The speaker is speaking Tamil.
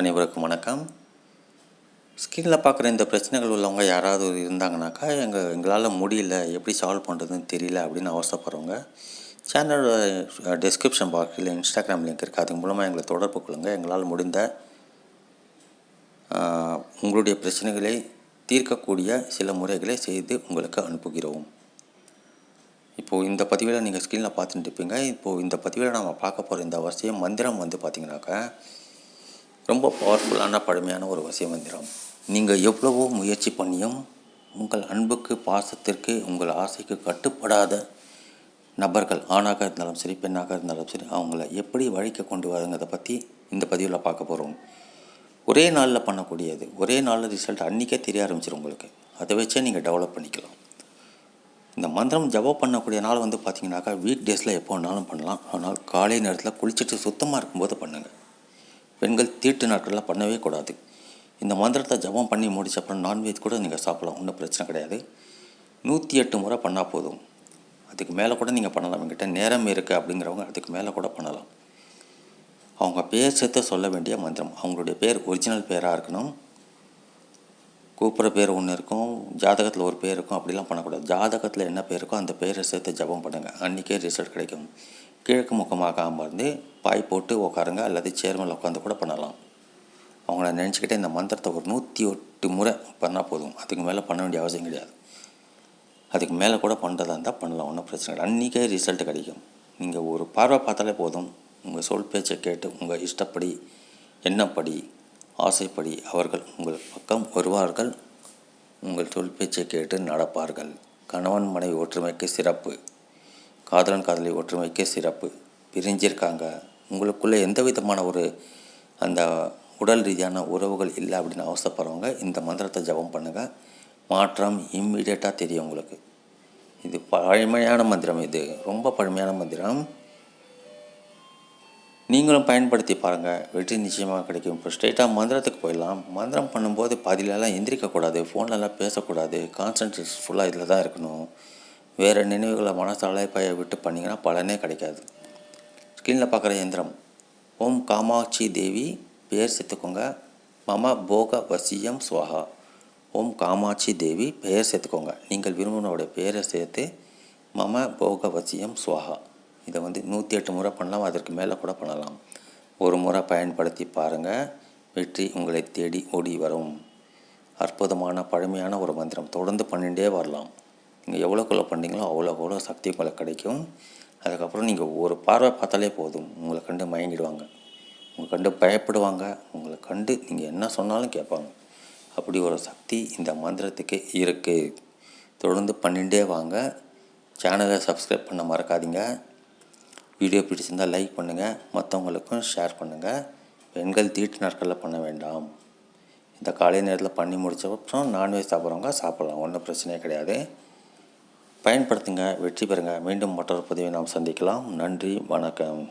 அனைவருக்கும் வணக்கம். ஸ்கிரீனில் பார்க்குற இந்த பிரச்சனைகள் உள்ளவங்க யாராவது இருந்தாங்கனாக்கா எங்கள் எங்களால் முடியல எப்படி சால்வ் பண்ணுறதுன்னு தெரியல அப்படின்னு அவசரப்படுறவங்க சேனலோட டிஸ்கிரிப்ஷன் பாக்ஸில் இன்ஸ்டாகிராம் லிங்க் இருக்குது அது மூலமாக எங்களை தொடர்பு கொள்ளுங்கள் எங்களால் முடிந்த உங்களுடைய பிரச்சனைகளை தீர்க்கக்கூடிய சில முறைகளை செய்து உங்களுக்கு அனுப்புகிறோம். இப்போது இந்த பதிவில் நீங்கள் ஸ்கிரீனில் பார்த்துட்டு இருப்பீங்க. இப்போது இந்த பதிவில் நம்ம பார்க்க போகிற இந்த அவசியம் மந்திரம் வந்து பார்த்திங்கனாக்கா ரொம்ப பவர்ஃபுல்லான பழமையான ஒரு வசிய மந்திரம் நீங்கள் எவ்வளவோ முயற்சி பண்ணியும் உங்கள் அன்புக்கு பாசத்திற்கு உங்கள் ஆசைக்கு கட்டுப்படாத நபர்கள் ஆணாக இருந்தாலும் சரி பெண்ணாக இருந்தாலும் சரி அவங்கள எப்படி வழிக்க கொண்டு வரங்கிறத பற்றி இந்த பதிவில் பார்க்க போகிறோம் ஒரே நாளில் பண்ணக்கூடியது ஒரே நாளில் ரிசல்ட் அன்றைக்கே தெரிய ஆரம்பிச்சிடும் உங்களுக்கு. அதை வச்சே நீங்கள் டெவலப் பண்ணிக்கலாம். இந்த மந்திரம் ஜபம் பண்ணக்கூடிய நாள் வந்து பார்த்தீங்கன்னாக்கா வீக் டேஸில் எப்போ வேணாலும் பண்ணலாம். ஆனால் காலை நேரத்தில் குளிச்சுட்டு சுத்தமாக இருக்கும்போது பண்ணுங்கள் பெண்கள் தீட்டு நாட்களில் பண்ணவே கூடாது. இந்த மந்திரத்தை ஜபம் பண்ணி முடிச்ச அப்புறம் நான்வெஜ் கூட நீங்கள் சாப்பிடலாம். ஒன்றும் பிரச்சனை கிடையாது. நூற்றி எட்டு முறை பண்ணால் போதும். அதுக்கு மேலே கூட நீங்கள் பண்ணலாம். எங்கிட்ட நேரம் இருக்குது அப்படிங்கிறவங்க அதுக்கு மேலே கூட பண்ணலாம். அவங்க பேர் சேர்த்து சொல்ல வேண்டிய மந்திரம். அவங்களுடைய பேர் ஒரிஜினல் பேராக இருக்கணும். கூப்பிட்ற பேர் ஒன்று இருக்கும். ஜாதகத்தில் ஒரு பேர் இருக்கும். அப்படிலாம் பண்ணக்கூடாது. ஜாதகத்தில் என்ன பேர் இருக்கோ அந்த பேரை சேர்த்து ஜபம் பண்ணுங்கள் அன்றைக்கே ரிசல்ட் கிடைக்கும். கிழக்கு முகமாக அமர்ந்து பாய் போட்டு உட்காருங்க அல்லது சேர் மேலே உட்காந்து கூட பண்ணலாம். அவங்கள நினச்சிக்கிட்டே இந்த மந்திரத்தை ஒரு நூற்றி எட்டு முறை பண்ணால் போதும். அதுக்கு மேலே பண்ண வேண்டிய அவசியம் கிடையாது. அதுக்கு மேலே கூட பண்ணுறதா இருந்தால் பண்ணலாம் ஒன்றும் பிரச்சனை கிடையாது. அன்றைக்கே ரிசல்ட் கிடைக்கும். நீங்கள் ஒரு பார்வை பார்த்தாலே போதும். உங்கள் சொல் பேச்சை கேட்டு உங்கள் இஷ்டப்படி எண்ணப்படி ஆசைப்படி அவர்கள் உங்கள் பக்கம் வருவார்கள். உங்கள் சொல் பேச்சை கேட்டு நடப்பார்கள். கணவன் மனைவி ஒற்றுமைக்கு சிறப்பு. காதலன் காதலி ஒற்றுமைக்கு சிறப்பு. பிரிஞ்சிருக்காங்க. உங்களுக்குள்ளே எந்த விதமான ஒரு அந்த உடல் ரீதியான உறவுகள் இல்லை அப்படின்னு அவசரப்படுறவங்க இந்த மந்திரத்தை ஜபம் பண்ணுங்கள் மாற்றம் இம்மிடியட்டாக தெரியும் உங்களுக்கு. இது பழமையான மந்திரம் இது. ரொம்ப பழமையான மந்திரம். நீங்களும் பயன்படுத்தி பாருங்கள் வெற்றி நிச்சயமாக கிடைக்கும். இப்போ ஸ்ட்ரெயிட்டாக மந்திரத்துக்கு போயிடலாம். மந்திரம் பண்ணும்போது பாதியிலலாம் எந்திரிக்கக்கூடாது. ஃபோன்லலாம் பேசக்கூடாது. கான்சன்ட்ரேட் ஃபுல்லாக இதில் தான் இருக்கணும். வேறு நினைவுகளை மனசாலே பய விட்டு பண்ணிங்கன்னா பலனே கிடைக்காது. ஸ்க்ரீனில் பார்க்குற எந்திரம் ஓம் காமாட்சி தேவி பெயர் சேர்த்துக்கோங்க மம போக வசியம் சுவாகா. ஓம் காமாட்சி தேவி பெயர் சேர்த்துக்கோங்க நீங்கள் விரும்பினோடைய பெயரை சேர்த்து மம போக வசியம் சுவாகா. இதை வந்து நூற்றி எட்டு முறை பண்ணலாம். அதற்கு மேலே கூட பண்ணலாம். ஒரு முறை பயன்படுத்தி பாருங்கள் வெற்றி உங்களை தேடி ஓடி வரும். அற்புதமான பழமையான ஒரு மந்திரம். தொடர்ந்து பண்ணிகிட்டே வரலாம். நீங்கள் எவ்வளோக்குள்ள பண்ணீங்களோ அவ்வளோக்கு அவ்வளோ சக்தி உங்களுக்கு கிடைக்கும். அதுக்கப்புறம் நீங்கள் ஒரு பார்வை பார்த்தாலே போதும். உங்களை கண்டு மயங்கிடுவாங்க. உங்களை கண்டு பயப்படுவாங்க. உங்களை கண்டு நீங்கள் என்ன சொன்னாலும் கேட்பாங்க. அப்படி ஒரு சக்தி இந்த மந்திரத்துக்கு இருக்குது தொடர்ந்து பண்ணிகிட்டே வாங்க. சேனலை சப்ஸ்கிரைப் பண்ண மறக்காதீங்க. வீடியோ பிடிச்சிருந்தால் லைக் பண்ணுங்கள் மற்றவங்களுக்கும் ஷேர் பண்ணுங்கள் பெண்கள் தீட்டு நாட்களில் பண்ண வேண்டாம். இந்த காலை நேரத்தில் பண்ணி முடிச்ச அப்புறம் நான்வெஜ் சாப்பிட்றவங்க சாப்பிட்லாம். ஒன்றும் பிரச்சனையே கிடையாது. பயன்படுத்துங்க வெற்றி பெறுங்க. மீண்டும் மற்றொரு பதிவை நாம் சந்திக்கலாம். நன்றி வணக்கம்.